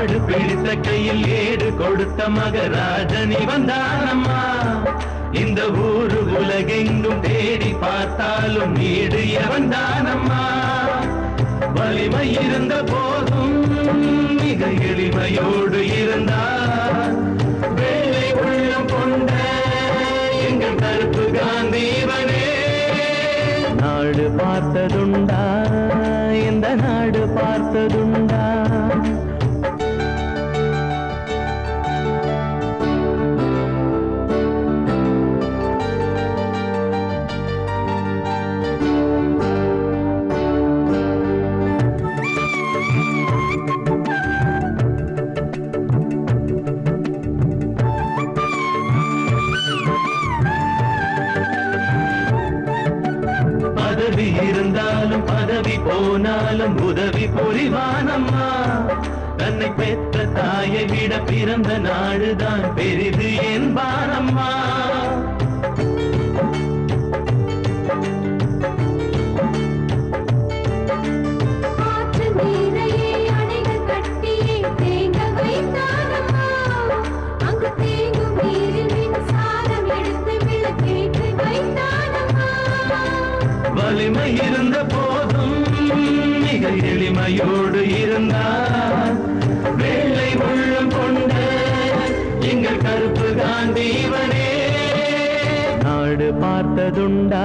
மாடு பிடித்த கையில் ஏடு கொடுத்த மகராஜனி வந்தானம்மா இந்த ஊரு உலகெங்கும் தேடி பார்த்தாலும் வீடு எவன்தானம்மா வலிமை இருந்த போதும் மிக எளிமையோடு இருந்தார். வேலை உள்ளம் கொண்ட எங்கள் கருப்பு காந்தீவனே நாடு பார்த்ததுண்டா இந்த நாடு பார்த்ததுண்டா. பதவி இருந்தாலும் பதவி போனாலும் உதவி புரிவானம்மா தன்னை பெற்ற தாயை விட பிறந்த நாடுதான் பெரிது என்பானம்மா. எளிமையோடு இருந்தார். வெள்ளை உள்ளம் கொண்ட எங்கள் கருப்பு காந்தீவனே நாடு பார்த்ததுண்டா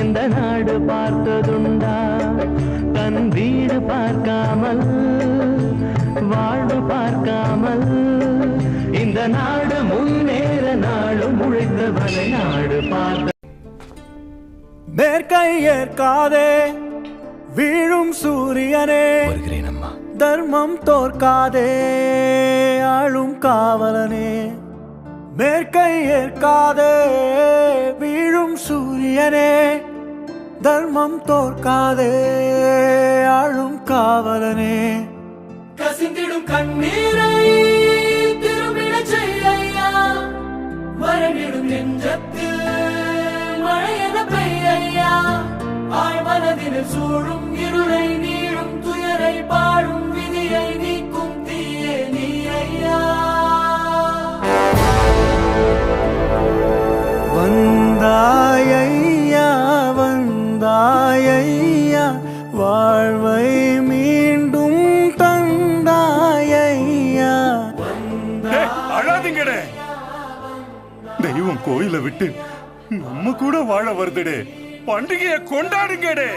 இந்த நாடு பார்த்ததுண்டா. தன் வீடு பார்க்காமல் வாழ்வு பார்க்காமல் இந்த நாடு முன்னேற நாளும் உழைத்தவனை நாடு பார்த்த மேற்கை ஏற்காதே. வீழும் சூரியனே. வருகிறேன் அம்மா தர்மம் தோற்காதே ஆளும் காவலனே. மேற்கை ஏற்காதே வீழும் சூரியனே. தர்மம் தோற்காதே ஆளும் காவலனே. கசிந்திடும் கண்ணீரை திரும்பிடச் செய்யா மரணிடும் நெஞ்சத்தில் மழையென பெய்யா ஆழ்மனதினில் சூழும் இருளை நீளும் துயரை பாடும் விதியை நீக்கும் தீயே நீ ஐயா வந்தாயையா வந்தாயையா வாழ்வை மீண்டும் தந்தாயையா அழாதீங்கடே. தெய்வம் கோயில விட்டு நம்ம கூட வாழ வருதுடே. பண்டிகையை கொண்டாடுங்கடே.